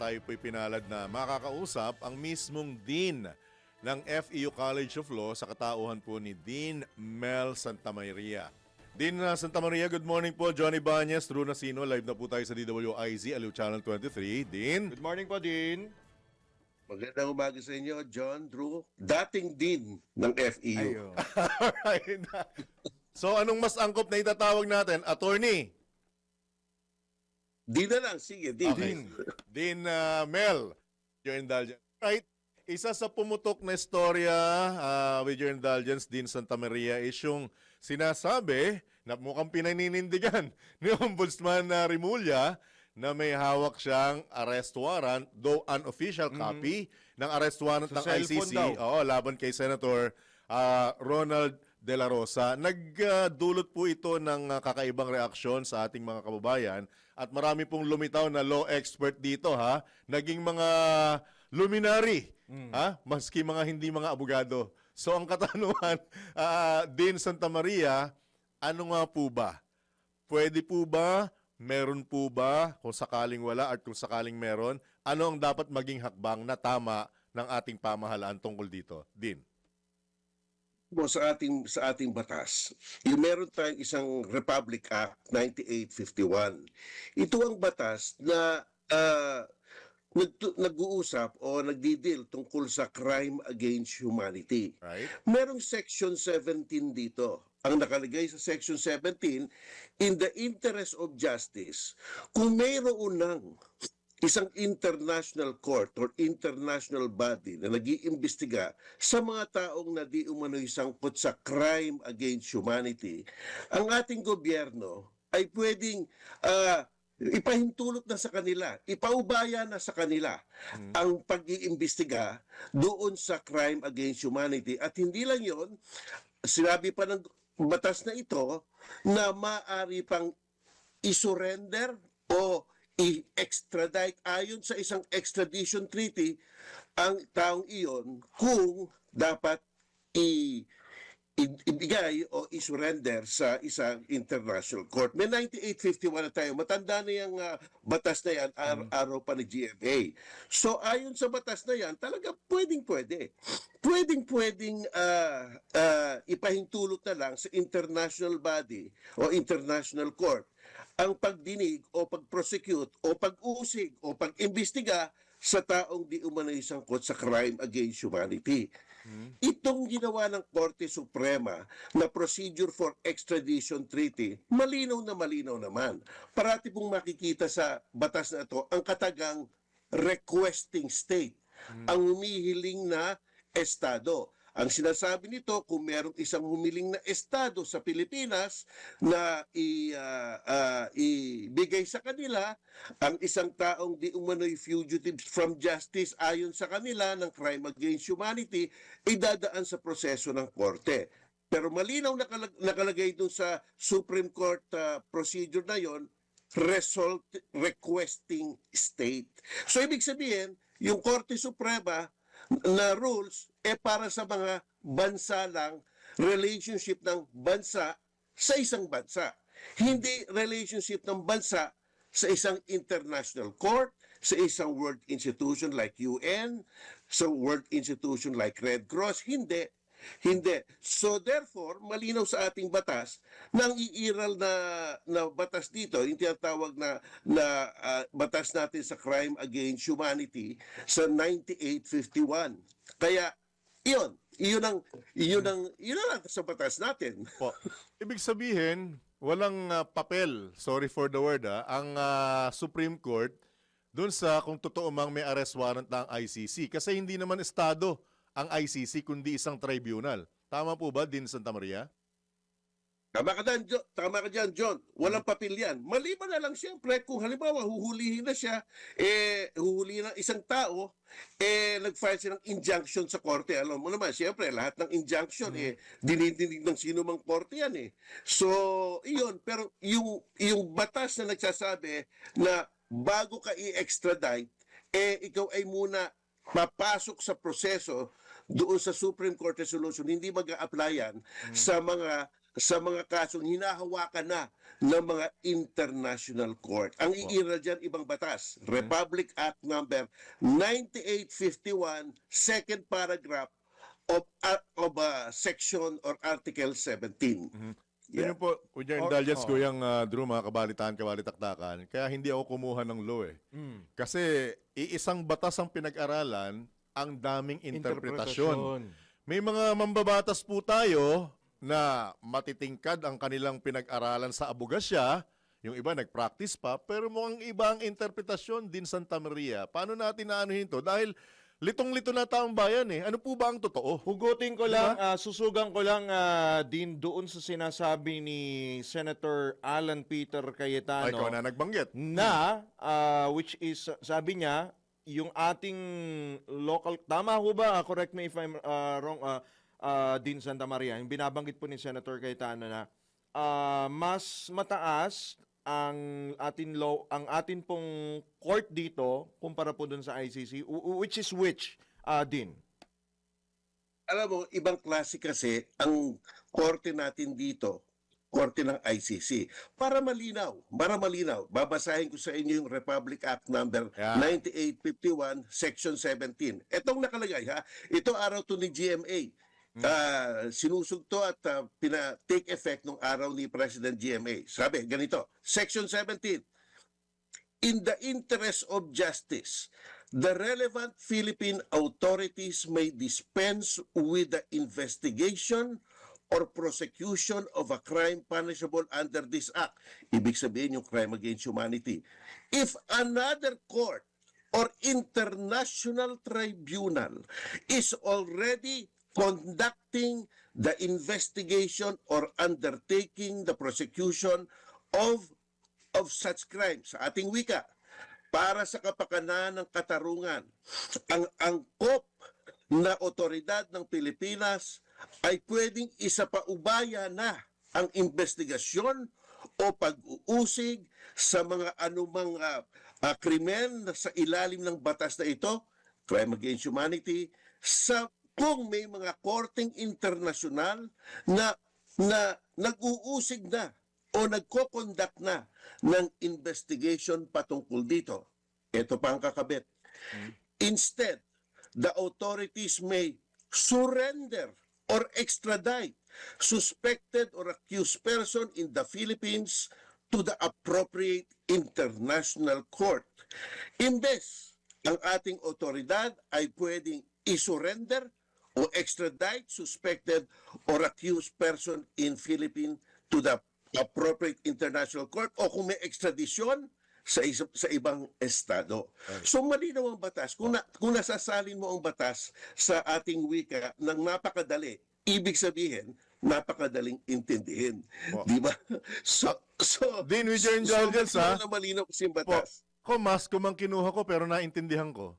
tayo po'y pinalad na makakausap ang mismong Dean ng FEU College of Law sa katauhan po ni Dean Mel Santamaria. Dean uh, Santamaria, good morning po. Johnny Banyes, Drew Nasino, live na po tayo sa DWIZ, Aliw Channel 23. Dean? Good morning po, Dean. Magandang umaga sa inyo, John, Drew. Dating din ng FEU. Alright. so anong mas angkop na itatawag natin? Attorney? Di na lang, sige, di. Okay. Dean uh, Mel, your indulgence. Right. Isa sa pumutok na istorya uh, with your indulgence, Dean Santa Maria, is yung sinasabi na mukhang pinaninindigan ni Ombudsman uh, Rimulya na may hawak siyang arrest warrant, though unofficial copy ng arrest warrant Sa ng ICC. Oo, laban kay Senator ah, Ronald De La Rosa. Nagdulot po ito ng ah, kakaibang reaksyon sa ating mga kababayan at marami pong lumitaw na law expert dito ha, naging mga luminary, ha, maski mga hindi mga abogado. So ang katanungan ah, din Santa Maria, ano nga po ba? Pwede po ba? Meron po ba? Kung sakaling wala at kung sakaling meron, ano ang dapat maging hakbang na tama ng ating pamahalaan tungkol dito? Din. Mo sa ating sa ating batas. Yung meron tayong isang Republic Act 9851. Ito ang batas na ah, nagtu- nag-uusap o nagdidil tungkol sa crime against humanity. Right? Merong section 17 dito. Ang nakalagay sa section 17, in the interest of justice, kung mayroon ng isang international court or international body na nag-iimbestiga sa mga taong na di umano'y sangkot sa crime against humanity, ang ating gobyerno ay pwedeng ah, ipahintulot na sa kanila, ipaubaya na sa kanila ang pag-iimbestiga doon sa crime against humanity. At hindi lang yon, sinabi pa ng batas na ito na maaari pang isurrender o i-extradite ayon sa isang extradition treaty ang taong iyon kung dapat i ibigay o isurrender sa isang international court. May 9851 na tayo. Matanda na yung ah, batas na yan, ar- araw pa ng GMA. So ayon sa batas na yan, talaga pwedeng pwede. Pwedeng pwedeng ah, ah, ipahintulot na lang sa international body o international court ang pagdinig o pag-prosecute o pag-usig o pag-imbestiga sa taong di umano'y sangkot sa crime against humanity. Itong ginawa ng Korte Suprema na procedure for extradition treaty, malinaw na malinaw naman. Parati pong makikita sa batas na ito ang katagang requesting state, ang humihiling na estado. Ang sinasabi nito, kung merong isang humiling na estado sa Pilipinas na i, ah, ah, ibigay sa kanila ang isang taong di umano'y fugitive from justice ayon sa kanila ng crime against humanity, idadaan sa proseso ng korte. Pero malinaw nakalag- nakalagay dun sa Supreme Court ah, procedure na yon result requesting state. So ibig sabihin, yung Korte Suprema na rules eh para sa mga bansa lang, relationship ng bansa sa isang bansa. Hindi relationship ng bansa sa isang international court, sa isang world institution like UN, sa world institution like Red Cross. Hindi. Hindi. So therefore, malinaw sa ating batas na ang iiral na, na batas dito, yung tinatawag na, na ah, batas natin sa crime against humanity sa 9851. Kaya, iyon, iyon ang, iyon ang, iyon ang sa batas natin. Po. Ibig sabihin, walang ah, papel, sorry for the word ah, ang ah, Supreme Court dun sa kung totoo mang may arrest warrant ng ICC. Kasi hindi naman estado ang ICC kundi isang tribunal. Tama po ba, Din Santa Maria? Tama ka dyan, Jo- tama ka dyan, John. Walang papel yan. Maliban na lang siyempre kung halimbawa huhulihin na siya, eh, huhulihin ng isang tao, eh, nag-file siya ng injunction sa korte. Alam mo naman, siyempre, lahat ng injunction, eh, dinidinig ng sino mang korte yan, eh. So, iyon. Pero yung, yung batas na nagsasabi na bago ka i-extradite, eh, ikaw ay muna papasok sa proseso doon sa Supreme Court resolution, hindi mag-a-applyan sa mga sa mga kasong hinahawakan na ng mga international court. Ang iiral dyan, ibang batas. Republic Act number 9851, second paragraph of, uh, of uh, section or article 17. Yun po, your Or- indulgence, oh. Kuyang uh, Drew, mga kabalitaan, kabalitaktakan, kaya hindi ako kumuha ng law eh. Mm. Kasi iisang batas ang pinag-aralan, ang daming interpretasyon. May mga mambabatas po tayo na matitingkad ang kanilang pinag-aralan sa abogasya, yung iba nag-practice pa, pero mukhang iba ang interpretasyon din Santa Maria. Paano natin naanuhin to? Dahil litong-lito na taong bayan eh. Ano po ba ang totoo? Hugutin ko lang, ah, susugan ko lang ah, din doon sa sinasabi ni Senator Alan Peter Ay, Cayetano ikaw na nagbanggit. na ah, which is sabi niya yung ating local tama ho ba Ah, correct me if I'm ah, wrong ah, ah, din Santa Maria yung binabanggit po ni Senator Cayetano na ah, mas mataas ang atin law ang atin pong court dito kumpara po dun sa ICC which is which ah, din Alam mo, ibang klase kasi ang korte natin dito, korte ng ICC. Para malinaw, para malinaw, babasahin ko sa inyo yung Republic Act number Yeah. 9851, section 17. Itong nakalagay ha, ito araw to ni GMA. Ah, sinusugto at ah, pina take effect nung araw ni President GMA. Sabi, ganito, section 17. In the interest of justice, the relevant Philippine authorities may dispense with the investigation or prosecution of a crime punishable under this act. Ibig sabihin yung crime against humanity. If another court or international tribunal is already conducting the investigation or undertaking the prosecution of of such crimes sa ating wika para sa kapakanan ng katarungan. Ang angkop na otoridad ng Pilipinas ay pwedeng isa pa ubaya na ang investigasyon o pag-uusig sa mga anumang ah, ah, krimen sa ilalim ng batas na ito, crime against humanity, sa kung may mga korteng internasyonal na na nag-uusig na o nagko-conduct na ng investigation patungkol dito. Ito pa ang kakabit. Instead, the authorities may surrender or extradite suspected or accused person in the Philippines to the appropriate international court. Imbes, ang ating otoridad ay pwedeng isurrender o extradite suspected or accused person in Philippines to the appropriate international court o kung may extradition sa isa, sa ibang estado. So malinaw ang batas. Kung, na, kung nasasalin mo ang batas sa ating wika ng napakadali, ibig sabihin, napakadaling intindihin. Po. Di ba? So, so, Din, with your indulgence, so, ha? malinaw na malinaw kasi yung Po, batas. ko mas kumang kinuha ko pero naintindihan ko.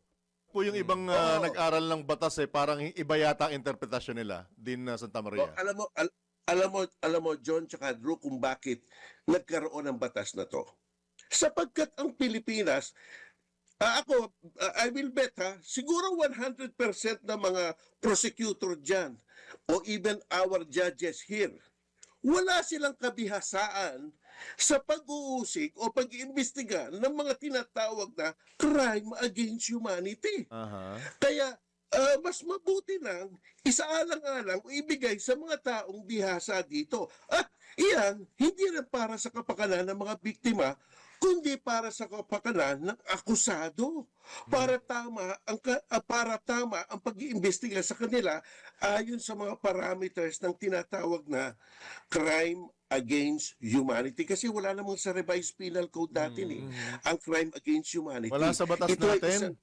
Po yung ibang ah, Oo. nag-aral ng batas eh, parang iba yata ang interpretasyon nila din na Santa Maria. Oh, alam mo, al- alam mo, alam mo, John tsaka Drew, kung bakit nagkaroon ng batas na to. Sapagkat ang Pilipinas, ah, ako, ah, I will bet ha, siguro 100% ng mga prosecutor dyan, o even our judges here, wala silang kabihasaan sa pag-uusig o pag-iimbestiga ng mga tinatawag na crime against humanity. Aha. Kaya ah, mas mabuti nang isaalang-alang o ibigay sa mga taong bihasa dito. At iyan, hindi rin para sa kapakanan ng mga biktima, kundi para sa kapakanan ng akusado. Para tama ang ka- ah, para tama ang pag-iimbestiga sa kanila ayon sa mga parameters ng tinatawag na crime against humanity kasi wala namang sa revised penal code dati eh, ang crime against humanity. Wala sa batas Ito natin. isa-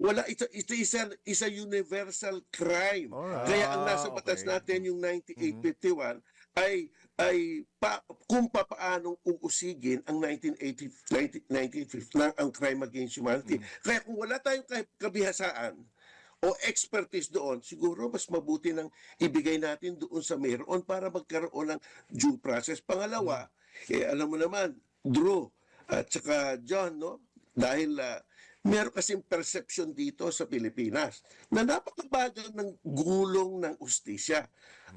wala ito ito isa isa universal crime. Alright. Kaya ang nasa Ah, batas okay. natin yung 9851 ay ay pa, kung papaanong uusigin ang 1980 1950 ng ang crime against humanity. Kaya kung wala tayong kabihasaan o expertise doon, siguro mas mabuti nang ibigay natin doon sa mayroon para magkaroon ng due process. Pangalawa, eh, alam mo naman, Drew at saka John, no? Dahil ah, meron kasing perception dito sa Pilipinas na napakabagal ng gulong ng ustisya.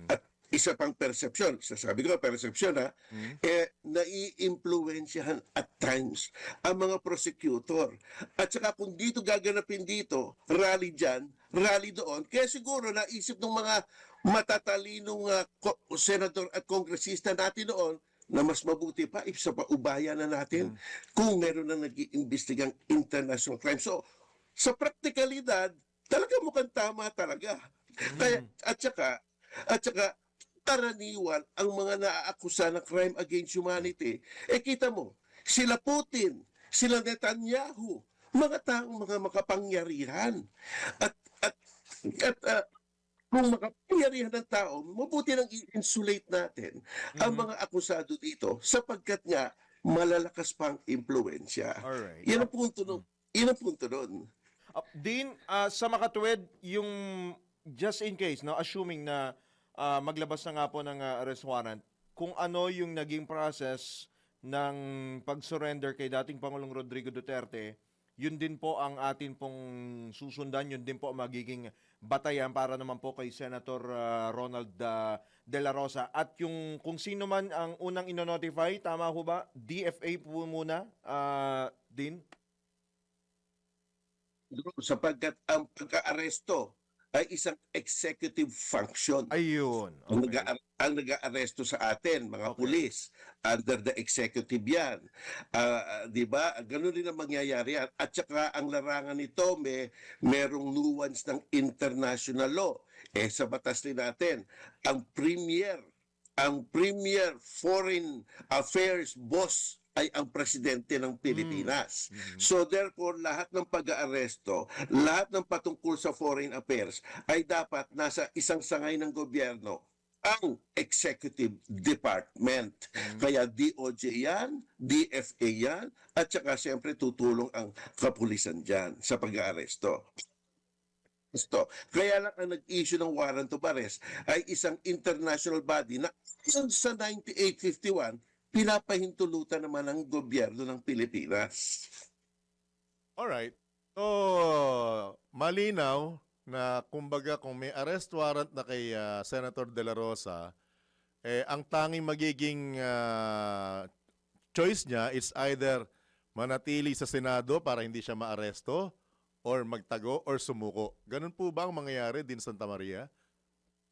At isa pang perception, sasabi ko perception ha, Hmm. eh, nai-impluensyahan at times ang mga prosecutor. At saka kung dito gaganapin dito, rally dyan, rally doon, kaya siguro naisip ng mga matatalinong uh, senador at kongresista natin noon na mas mabuti pa if sa paubaya na natin kung meron na nag-iimbestigang international crime. So, sa praktikalidad, talaga mukhang tama talaga. Kaya, at saka, at saka, karaniwan ang mga naaakusa ng crime against humanity, eh kita mo, sila Putin, sila Netanyahu, mga taong mga makapangyarihan. At, at, at ah, kung makapangyarihan ng tao, mabuti nang i-insulate natin ang mga akusado dito sapagkat nga malalakas pang impluensya. Alright. Yan ang punto nun. Yan ang punto nun. Uh, Dean, ah, sa makatuwid, yung just in case, no, assuming na ah, maglabas na nga po ng ah, arrest warrant, kung ano yung naging process ng pag-surrender kay dating Pangulong Rodrigo Duterte, yun din po ang atin pong susundan, yun din po magiging batayan para naman po kay Senator ah, Ronald ah, De La Rosa. At yung kung sino man ang unang ino-notify, tama ho ba? DFA po muna, ah, Dean? Sapagkat ang pagka-aresto ay isang executive function. Ayun. Ang, Okay. nag ang nag-aaresto sa atin, mga Okay. pulis, under the executive yan. Ah, di ba? Ganun din ang mangyayari yan. At saka ang larangan nito, may merong nuance ng international law. Eh sa batas din natin, ang premier, ang premier foreign affairs boss ay ang presidente ng Pilipinas. So therefore, lahat ng pag-aaresto, lahat ng patungkol sa foreign affairs ay dapat nasa isang sangay ng gobyerno ang executive department. Kaya DOJ yan, DFA yan, at saka siyempre tutulong ang kapulisan dyan sa pag-aaresto. Gusto. Kaya lang ang nag-issue ng warrant of arrest ay isang international body na sa 9851, pinapahintulutan naman ng gobyerno ng Pilipinas. Alright. So, malinaw na kumbaga kung may arrest warrant na kay ah, Senator De La Rosa, eh, ang tanging magiging ah, choice niya is either manatili sa Senado para hindi siya maaresto or magtago or sumuko. Ganun po ba ang mangyayari din Santa Maria?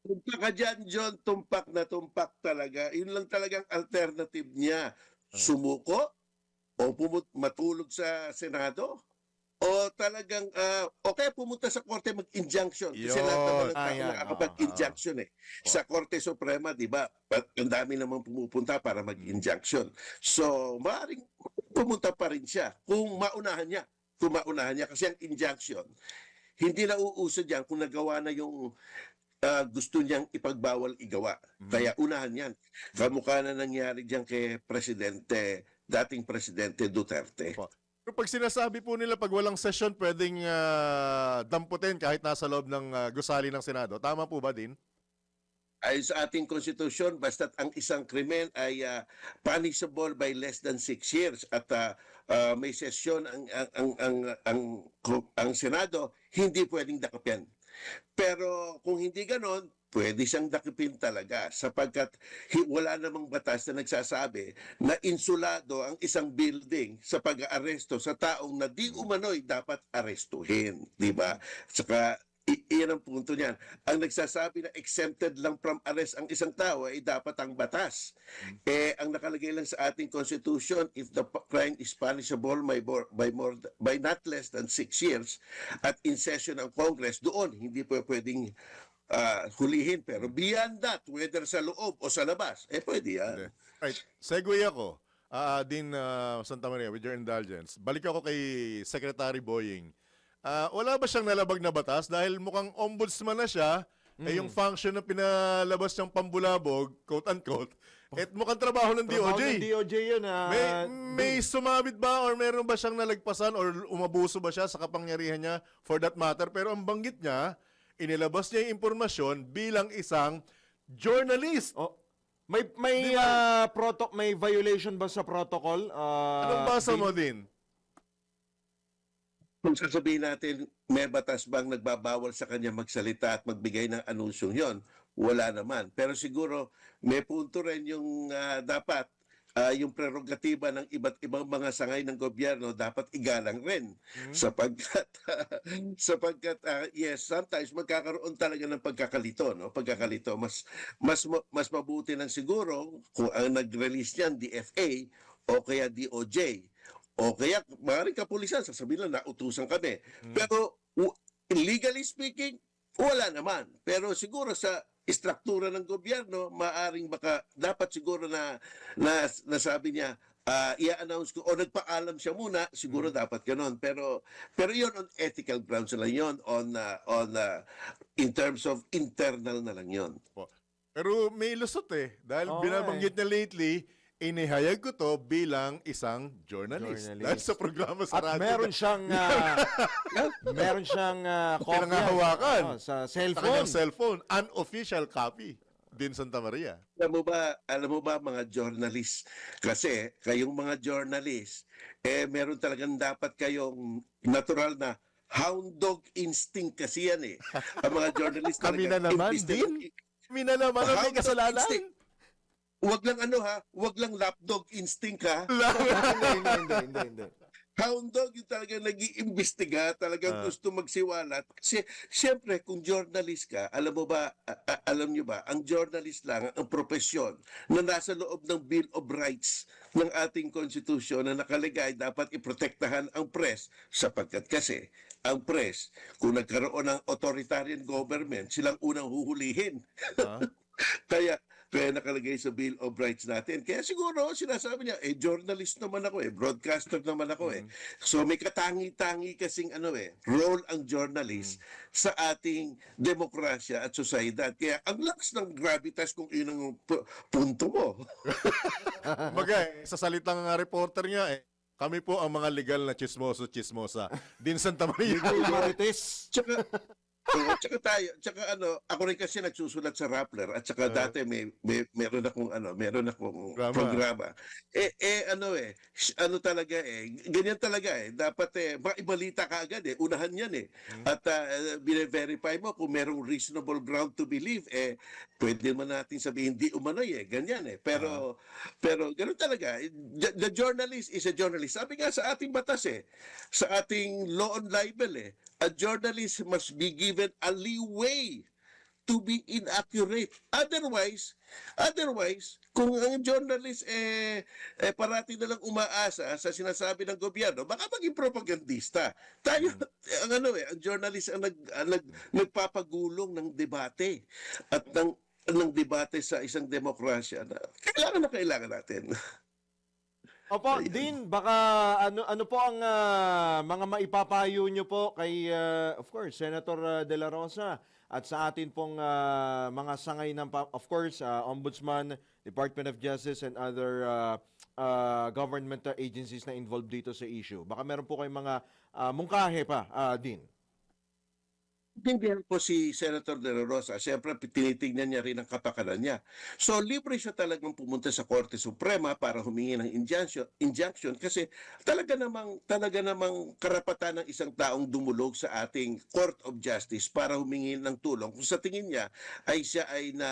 Tumpak ka dyan, John. Tumpak na tumpak talaga. Yun lang talagang alternative niya. Sumuko? O pumut matulog sa Senado? O talagang ah, okay pumunta sa korte mag-injunction? Kasi lahat naman ng Ah, tao yan. nakakapag-injunction eh. Sa Korte Suprema di ba? Ang dami naman pumupunta para mag-injunction. So maaaring pumunta pa rin siya kung maunahan niya. Kung maunahan niya. Kasi ang injunction hindi na uuso diyan kung nagawa na yung ah, gusto niyang ipagbawal igawa. Kaya unahan yan. Kamukha na nangyari diyan kay Presidente, dating Presidente Duterte. Pero pag sinasabi po nila pag walang session, pwedeng ah, damputin kahit nasa loob ng ah, gusali ng Senado. Tama po ba din? Ayon sa ating konstitusyon, basta't ang isang krimen ay ah, punishable by less than six years at ah, ah, may sesyon ang ang ang ang, ang, ang Senado, hindi pwedeng dakapin. Pero kung hindi ganon, pwede siyang dakipin talaga sapagkat wala namang batas na nagsasabi na insulado ang isang building sa pag-aaresto sa taong na di umano'y dapat arestuhin. Di ba? Saka iyan ang punto niyan. Ang nagsasabi na exempted lang from arrest ang isang tao ay dapat ang batas. Eh ang nakalagay lang sa ating constitution if the crime is punishable by more, by more by not less than six years at in session ng Congress doon hindi po pwedeng ah, hulihin pero beyond that whether sa loob o sa labas eh pwede yan. Hindi. Right. Segue ako. Ah, din ah, Santa Maria, with your indulgence. Balik ako kay Secretary Boying. Ah, wala ba siyang nalabag na batas? Dahil mukhang ombudsman na siya, eh yung function na pinalabas niyang pambulabog, quote-unquote, eh mukhang trabaho ng Trabaho DOJ. ng DOJ yun. ah, May, may sumabit ba or meron ba siyang nalagpasan or umabuso ba siya sa kapangyarihan niya for that matter? Pero ang banggit niya, inilabas niya yung impormasyon bilang isang journalist. Oh, may may ah, proto may violation ba sa protocol? Ah, Anong basa Dean? mo din? Kung sasabihin natin may batas bang nagbabawal sa kanya magsalita at magbigay ng anunsyong yon, wala naman. Pero siguro may punto rin yung ah, dapat ah, yung prerogatiba ng iba't ibang mga sangay ng gobyerno dapat igalang rin. Sapagkat sapagkat ah, yes sometimes magkakaroon talaga ng pagkakalito no? Pagkakalito. Mas mas ma- mas mabuti lang siguro kung ang nag-release niyan DFA o kaya DOJ o kaya maaaring kapulisan sasabihin lang nautusan kami. Pero w- legally speaking wala naman. Pero siguro sa istruktura ng gobyerno maaring baka dapat siguro na na nasabi niya ah, i-announce ko o nagpaalam siya muna siguro dapat ganon pero pero yon on ethical grounds na lang yon on ah, on ah, in terms of internal na lang yon Pero may lusot eh. Dahil Oo binabanggit niya lately, inihayag ko to bilang isang journalist. Journalist. Dahil sa programa sa At radyo. meron siyang ah, meron siyang uh, Pinangahawakan. sa sa cellphone. kanyang cellphone, unofficial copy din Santa Maria. alam mo ba alam mo ba mga journalist kasi kayong mga journalist eh meron talagang dapat kayong natural na hound dog instinct kasi yan eh ang mga journalist Kami na naman din. Kami na naman ang may Hound dog kasalanan. instinct. Wag lang ano ha, wag lang lapdog instinct ha. hindi, hindi, hindi, hindi. Hound dog yung talagang nag-iimbestiga, talagang Ah. gusto magsiwalat. Kasi siyempre kung journalist ka, alam mo ba, alam niyo ba, ang journalist lang ang profesyon na nasa loob ng Bill of Rights ng ating konstitusyon na nakalagay dapat iprotektahan ang press sapagkat kasi ang press kung nagkaroon ng authoritarian government silang unang huhulihin Ah. kaya kaya nakalagay sa Bill of Rights natin. Kaya siguro sinasabi niya, eh journalist naman ako eh, broadcaster naman ako eh. So may katangi-tangi kasing ano eh, role ang journalist sa ating demokrasya at sosyedad. Kaya ang lakas ng gravitas kung yun ang pu- punto mo. Baga, eh, sa salitang nga reporter niya, eh, kami po ang mga legal na chismoso-chismosa. Din Santa Maria. Marites. Tsaka, tsaka tayo, tsaka ano, ako rin kasi nagsusulat sa Rappler at tsaka Ah. dati may, may meron akong ano, meron akong Programa. programa. Eh eh ano eh, ano talaga eh, ganyan talaga eh. Dapat eh maibalita ka agad eh, unahan 'yan eh. At uh, bine-verify mo kung merong reasonable ground to believe eh pwede man natin sabihin di umano'y eh, ganyan eh. Pero pero ganun talaga. The, the journalist is a journalist. Sabi nga sa ating batas eh, sa ating law on libel eh, a journalist must be given a leeway to be inaccurate. Otherwise, otherwise, kung ang journalist eh, eh parati na lang umaasa sa sinasabi ng gobyerno, baka maging propagandista. Tayo, ang ano eh, ang journalist ang, nag, ang nag, nagpapagulong ng debate at ng ng debate sa isang demokrasya na kailangan na kailangan natin. Opo, Din, baka ano ano po ang ah, mga maipapayo nyo po kay ah, of course Senator ah, De La Rosa at sa atin pong ah, mga sangay ng of course ah, Ombudsman, Department of Justice and other ah, ah, government agencies na involved dito sa issue. Baka meron po kayong mga ah, mungkahe pa, ah, Din. Tindihan po si Senator De La Rosa, siyempre tinitingnan niya rin ang kapakanan niya. So libre siya talagang pumunta sa Korte Suprema para humingi ng injunction, injunction kasi talaga namang talaga namang karapatan ng isang taong dumulog sa ating Court of Justice para humingi ng tulong kung sa tingin niya ay siya ay na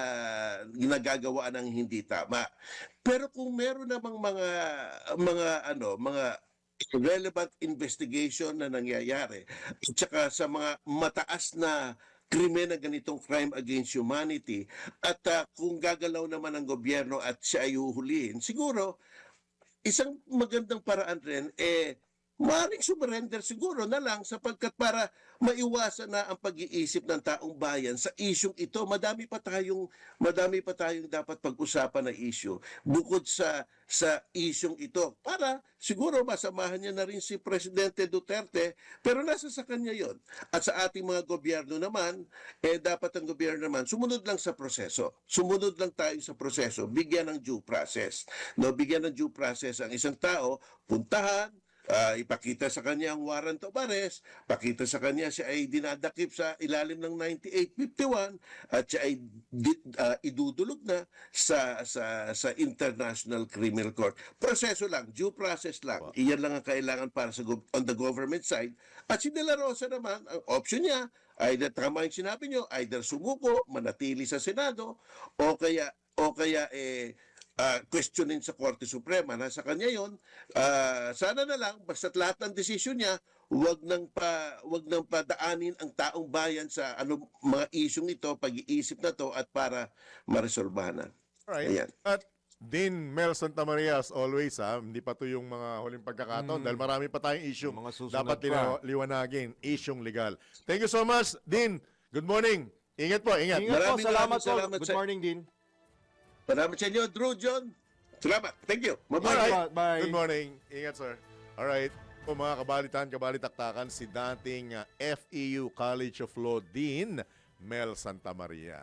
ginagagawa ng hindi tama. Pero kung meron namang mga mga ano, mga relevant investigation na nangyayari. At saka sa mga mataas na krimen na ganitong crime against humanity. At ah, kung gagalaw naman ang gobyerno at siya ay huhulihin, siguro isang magandang paraan rin eh maaaring surrender siguro na lang sapagkat para maiwasan na ang pag-iisip ng taong bayan sa isyong ito. Madami pa tayong madami pa tayong dapat pag-usapan na issue bukod sa sa isyong ito. Para siguro masamahan niya na rin si Presidente Duterte pero nasa sa kanya yon at sa ating mga gobyerno naman eh dapat ang gobyerno naman sumunod lang sa proseso. Sumunod lang tayo sa proseso. Bigyan ng due process. No bigyan ng due process ang isang tao puntahan ah, ipakita sa kanya ang warrant of arrest, pakita sa kanya siya ay dinadakip sa ilalim ng 9851 at siya ay ah, idudulog na sa sa sa International Criminal Court. Proseso lang, due process lang. Iyan lang ang kailangan para sa on the government side. At si De La Rosa naman, ang option niya ay tama yung sinabi niyo, either sumuko, manatili sa Senado o kaya o kaya eh ah, questionin sa Korte Suprema. Nasa kanya 'yon. Ah, sana na lang basta't lahat ng desisyon niya wag nang pa wag nang padaanin ang taong bayan sa ano mga isyung ito, pag-iisip na to at para maresolbahan na. Alright. Ayan. At Dean Mel Santa Maria as always ha, hindi pa to yung mga huling pagkakataon dahil marami pa tayong issue. Mga Dapat pa. linaw- liwanagin, isyong legal. Thank you so much, Dean. Good morning. Ingat po, ingat. Ingat po, Maraming salamat maraming po. salamat Good sa- morning, Dean. Salamat sa inyo, Drew John. Salamat. Thank you. Bye-bye. Alright. Bye. Good morning. Ingat, sir. Alright. Po mga kabalitan, kabalitaktakan, si dating uh, FEU College of Law Dean Mel Santa Maria.